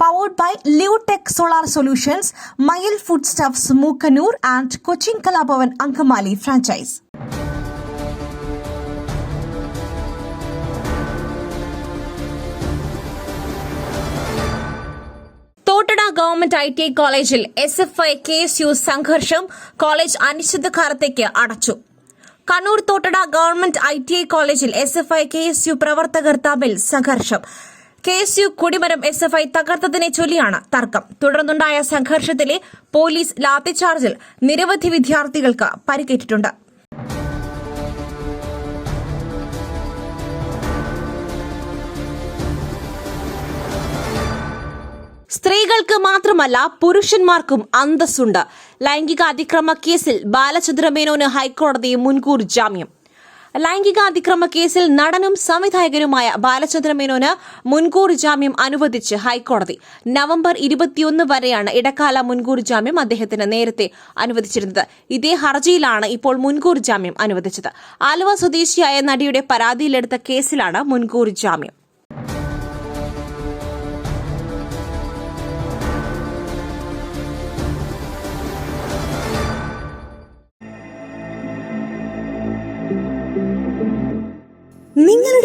Powered by Leotech solar solutions Mayil food stuffs Mookkannoor and Cochin Kalabhavan Angamaly franchise government I T I കോളേജിൽ S F I K S U സംഘർഷം college അനിശ്ചിതകാലത്തേക്ക് അടച്ചു. Kannur Thottada government I T I കോളേജിൽ S F I K S U പ്രവർത്തകർ തമ്മിൽ സംഘർഷം. K S U കൊടിമരം S F I തകർത്തതിനെ ചൊല്ലിയാണ് തർക്കം. തുടർന്നുണ്ടായ സംഘർഷത്തിലെ പോലീസ് ലാത്തിചാർജിൽ നിരവധി വിദ്യാർത്ഥികൾക്ക് പരിക്കേറ്റിട്ടുണ്ട്. സ്ത്രീകൾക്ക് മാത്രമല്ല പുരുഷന്മാർക്കും അന്തസ്സുണ്ട്. ലൈംഗിക അതിക്രമ കേസിൽ ബാലചന്ദ്രമേനോന് ഹൈക്കോടതി മുൻകൂർ ജാമ്യം. ലൈംഗിക അതിക്രമ കേസിൽ നടനും സംവിധായകനുമായ ബാലചന്ദ്രമേനോന് മുൻകൂർ ജാമ്യം അനുവദിച്ച് ഹൈക്കോടതി. നവംബർ ഇരുപത്തിയൊന്ന് വരെയാണ് ഇടക്കാല മുൻകൂർ ജാമ്യം അദ്ദേഹത്തിന് നേരത്തെ അനുവദിച്ചിരുന്നത്. ഇതേ ഹർജിയിലാണ് ഇപ്പോൾ മുൻകൂർ ജാമ്യം അനുവദിച്ചത്. ആലുവ സ്വദേശിയായ നടിയുടെ പരാതിയിലെടുത്ത കേസിലാണ് മുൻകൂർ ജാമ്യം.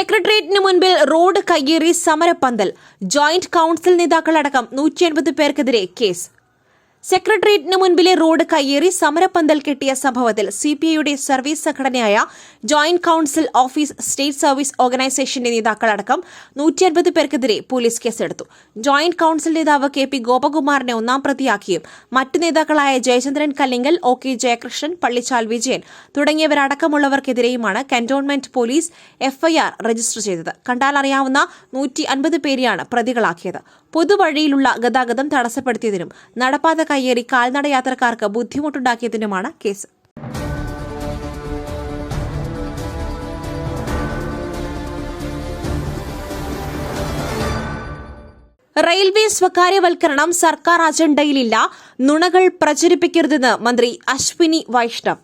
സെക്രട്ടേറിയറ്റിന് മുൻപിൽ റോഡ് കയ്യേറി സമരപ്പന്തൽ. ജോയിന്റ് കൌൺസിൽ നേതാക്കളടക്കം നൂറ്റി എൺപത് പേർക്കെതിരെ കേസ്. സെക്രട്ടേറിയറ്റിന് മുൻപിലെ റോഡ് കയ്യേറി സമരപ്പന്തൽ കെട്ടിയ സംഭവത്തിൽ സി പി ഐയുടെ സർവീസ് സംഘടനയായ joint council office state service ഓർഗനൈസേഷന്റെ നേതാക്കളടക്കം നൂറ്റി അൻപത് പേർക്കെതിരെ പോലീസ് കേസെടുത്തു. ജോയിന്റ് കൌൺസിൽ നേതാവ് കെ പി ഗോപകുമാറിനെ ഒന്നാം പ്രതിയാക്കിയും മറ്റ് നേതാക്കളായ ജയചന്ദ്രൻ കല്ലിങ്കൽ ഒ കെ ജയകൃഷ്ണൻ പള്ളിച്ചാൽ വിജയൻ തുടങ്ങിയവരടക്കമുള്ളവർക്കെതിരെയുമാണ് കന്റോൺമെന്റ് പോലീസ് എഫ്ഐആർ രജിസ്റ്റർ ചെയ്തത്. കണ്ടാലറിയാവുന്ന നൂറ്റി അൻപത് പേരെയാണ് പ്രതികളാക്കിയത്. പൊതുവഴിയിലുള്ള ഗതാഗതം തടസ്സപ്പെടുത്തിയതിനും നടപ്പാത കയ്യേറി കാൽനട യാത്രക്കാർക്ക് ബുദ്ധിമുട്ടുണ്ടാക്കിയതിനുമാണ് കേസ്. റെയിൽവേ സ്വകാര്യവൽക്കരണം സർക്കാർ അജണ്ടയിലില്ല നുണകൾ പ്രചരിപ്പിക്കരുതെന്ന് മന്ത്രി അശ്വിനി വൈഷ്ണവ്.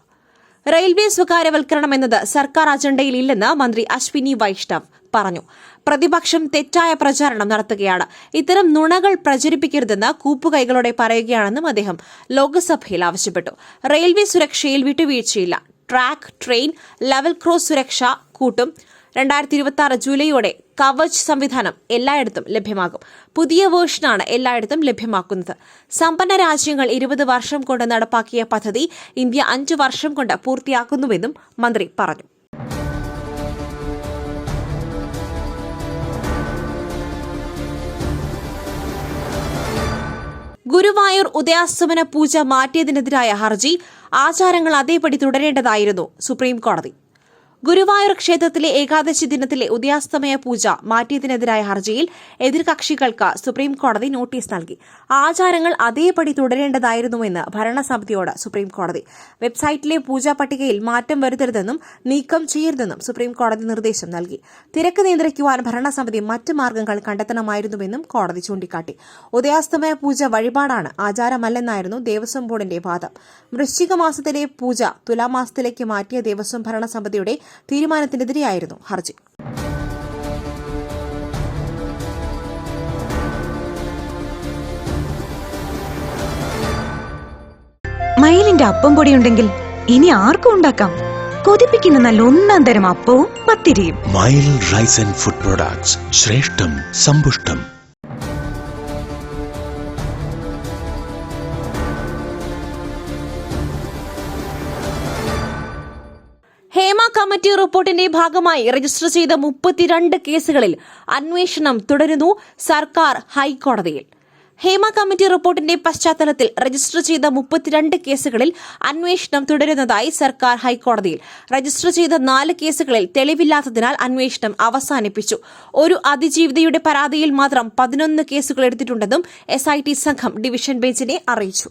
റെയിൽവേ സ്വകാര്യവൽക്കരണം എന്നത് സർക്കാർ അജണ്ടയിൽ ഇല്ലെന്ന് മന്ത്രി അശ്വിനി വൈഷ്ണവ് പറഞ്ഞു. പ്രതിപക്ഷം തെറ്റായ പ്രചാരണം നടത്തുകയാണ്. ഇത്തരം നുണകൾ പ്രചരിപ്പിക്കരുതെന്ന് കൂപ്പുകൈകളോടെ പറയുകയാണെന്നും അദ്ദേഹം ലോക്സഭയിൽ ആവശ്യപ്പെട്ടു. റെയിൽവേ സുരക്ഷയിൽ വിട്ടുവീഴ്ചയില്ല. ട്രാക്ക് ട്രെയിൻ ലെവൽ ക്രോസ് സുരക്ഷ കൂട്ടും. രണ്ടായിരത്തി ഇരുപത്തി ആറ് ജൂലൈയോടെ കവച് സംവിധാനം എല്ലായിടത്തും ലഭ്യമാകും. പുതിയ വേർഷനാണ് എല്ലായിടത്തും ലഭ്യമാക്കുന്നത്. സമ്പന്ന രാജ്യങ്ങൾ ഇരുപത് വർഷം കൊണ്ട് നടപ്പാക്കിയ പദ്ധതി ഇന്ത്യ അഞ്ചു വർഷം കൊണ്ട് പൂർത്തിയാക്കുന്നുവെന്നും മന്ത്രി പറഞ്ഞു. ഗുരുവായൂർ ഉദയാസ്തമന പൂജ മാറ്റിയതിനെതിരായ ഹർജി ആചാരങ്ങൾ അതേപടി തുടരേണ്ടതായിരുന്നു സുപ്രീം കോടതി ഗുരുവായൂർ ക്ഷേത്രത്തിലെ ഏകാദശി ദിനത്തിലെ ഉദയാസ്തമയ പൂജ മാറ്റിയതിനെതിരായ ഹർജിയിൽ എതിർകക്ഷികൾക്ക് സുപ്രീംകോടതി നോട്ടീസ് നൽകി. ആചാരങ്ങൾ അതേപടി തുടരേണ്ടതായിരുന്നുവെന്ന് ഭരണസമിതിയോട് സുപ്രീംകോടതി വെബ്സൈറ്റിലെ പൂജാ പട്ടികയിൽ മാറ്റം വരുത്തരുതെന്നും നീക്കം ചെയ്യരുതെന്നും സുപ്രീംകോടതി നിർദ്ദേശം നൽകി. തിരക്ക് നിയന്ത്രിക്കുവാൻ ഭരണസമിതി മറ്റ് മാർഗങ്ങൾ കണ്ടെത്തണമായിരുന്നുവെന്നും കോടതി ചൂണ്ടിക്കാട്ടി. ഉദയാസ്തമയ പൂജ വഴിപാടാണ് ആചാരമല്ലെന്നായിരുന്നു ദേവസ്വം ബോർഡിന്റെ വാദം. വൃശ്ചിക മാസത്തിലെ പൂജ തുലാമാസത്തിലേക്ക് മാറ്റിയ ദേവസ്വം ഭരണസമിതിയുടെ തീരുമാനത്തിനെതിരെയായിരുന്നു ഹർജി. മയിലിന്റെ അപ്പം പൊടി ഉണ്ടെങ്കിൽ ഇനി ആർക്കും ഉണ്ടാക്കാം? കൊതിപ്പിക്കുന്ന നല്ല ഒന്നാം തരം അപ്പവും പത്തിരിയും. Mayil rice and food products ശ്രേഷ്ഠം സമ്പുഷ്ടം. റിപ്പോർട്ടിന്റെ ഭാഗമായി രജിസ്റ്റർ ചെയ്ത മുപ്പത്തിരണ്ട് കേസുകളിൽ അന്വേഷണം തുടരുന്നു സർക്കാർ ഹൈക്കോടതിയിൽ. ഹേമ കമ്മിറ്റി റിപ്പോർട്ടിന്റെ പശ്ചാത്തലത്തിൽ രജിസ്റ്റർ ചെയ്ത മുപ്പത്തിരണ്ട് കേസുകളിൽ അന്വേഷണം തുടരുന്നതായി സർക്കാർ ഹൈക്കോടതിയിൽ. രജിസ്റ്റർ ചെയ്ത നാല് കേസുകളിൽ തെളിവില്ലാത്തതിനാൽ അന്വേഷണം അവസാനിപ്പിച്ചു. ഒരു അതിജീവിതയുടെ പരാതിയിൽ മാത്രം പതിനൊന്ന് കേസുകൾ എടുത്തിട്ടുണ്ടെന്നും എസ് സംഘം ഡിവിഷൻ ബെഞ്ചിനെ അറിയിച്ചു.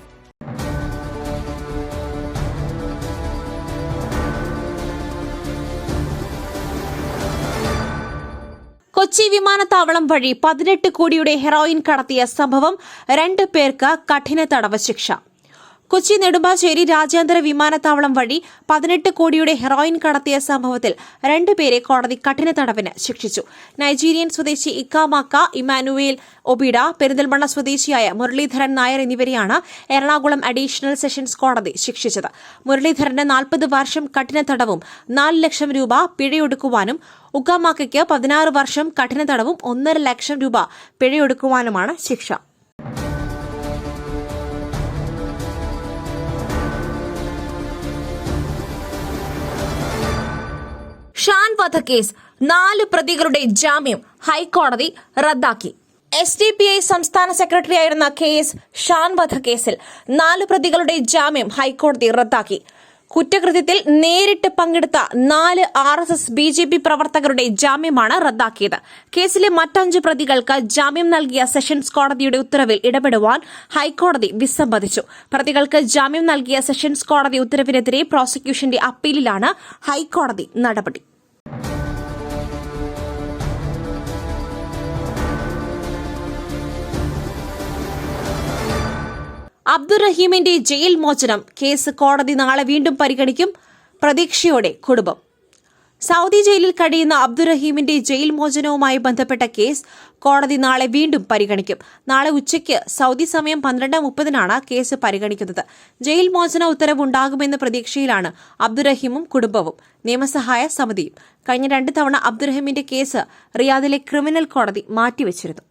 Kochi വിമാനത്താവളം വഴി പതിനെട്ട് കോടിയുടെ ഹെറോയിൻ കടത്തിയ സംഭവം രണ്ട് പേർക്ക് കഠിന തടവ് ശിക്ഷ. കൊച്ചി നെടുമ്പാശ്ശേരി രാജ്യാന്തര വിമാനത്താവളം വഴി പതിനെട്ട് കോടിയുടെ ഹെറോയിൻ കടത്തിയ സംഭവത്തിൽ രണ്ടുപേരെ കോടതി കഠിന തടവിന് ശിക്ഷിച്ചു. നൈജീരിയൻ സ്വദേശി ഇക്കാമാക്ക ഇമാനുവേൽ ഒബിഡ പെരിന്തൽമണ്ണ സ്വദേശിയായ മുരളീധരൻ നായർ എന്നിവരെയാണ് എറണാകുളം അഡീഷണൽ സെഷൻസ് കോടതി ശിക്ഷിച്ചത്. മുരളീധരന് നാൽപ്പത് വർഷം കഠിന തടവും നാല് ലക്ഷം രൂപ പിഴയൊടുക്കുവാനും ഉക്കാമാക്കയ്ക്ക് പതിനാറ് വർഷം കഠിന തടവും ഒന്നര ലക്ഷം രൂപ പിഴയൊടുക്കുവാനുമാണ് ശിക്ഷ. ഷാൻ വധക്കേസ് നാല് പ്രതികളുടെ ജാമ്യം ഹൈക്കോടതി റദ്ദാക്കി. എസ് ഡി പി ഐ സംസ്ഥാന സെക്രട്ടറിയായിരുന്ന കെ എസ് ഷാൻ കേസിൽ നാല് പ്രതികളുടെ ജാമ്യം ഹൈക്കോടതി റദ്ദാക്കി. കുറ്റകൃത്യത്തിൽ നേരിട്ട് പങ്കെടുത്ത നാല് R S S B J P പ്രവർത്തകരുടെ ജാമ്യമാണ് റദ്ദാക്കിയത്. കേസിലെ മറ്റഞ്ച് പ്രതികൾക്ക് ജാമ്യം നൽകിയ സെഷൻസ് കോടതിയുടെ ഉത്തരവിൽ ഇടപെടുവാൻ ഹൈക്കോടതി വിസമ്മതിച്ചു. പ്രതികൾക്ക് ജാമ്യം നൽകിയ സെഷൻസ് കോടതി ഉത്തരവിനെതിരെ പ്രോസിക്യൂഷന്റെ അപ്പീലിലാണ് ഹൈക്കോടതി നടപടി. അബ്ദുറഹീമിന്റെ ജയിൽ മോചനം. കേസ് കോടതി നാളെ വീണ്ടും പരിഗണിക്കും. പ്രതീക്ഷയോടെ കുടുംബം. സൗദി ജയിലിൽ കഴിയുന്ന അബ്ദുറഹീമിന്റെ ജയിൽ മോചനവുമായി ബന്ധപ്പെട്ട കേസ് കോടതി നാളെ വീണ്ടും പരിഗണിക്കും. നാളെ ഉച്ചയ്ക്ക് സൗദി സമയം പന്ത്രണ്ട് മുപ്പതിനാണ് കേസ് പരിഗണിക്കുന്നത്. ജയിൽ മോചന ഉത്തരവുണ്ടാകുമെന്ന പ്രതീക്ഷയിലാണ് അബ്ദുറഹീമും കുടുംബവും. നിയമസഹായ സമിതിയും കഴിഞ്ഞ രണ്ട് തവണ അബ്ദുറഹീമിന്റെ കേസ് റിയാദിലെ ക്രിമിനൽ കോടതി മാറ്റിവച്ചിരുന്നു.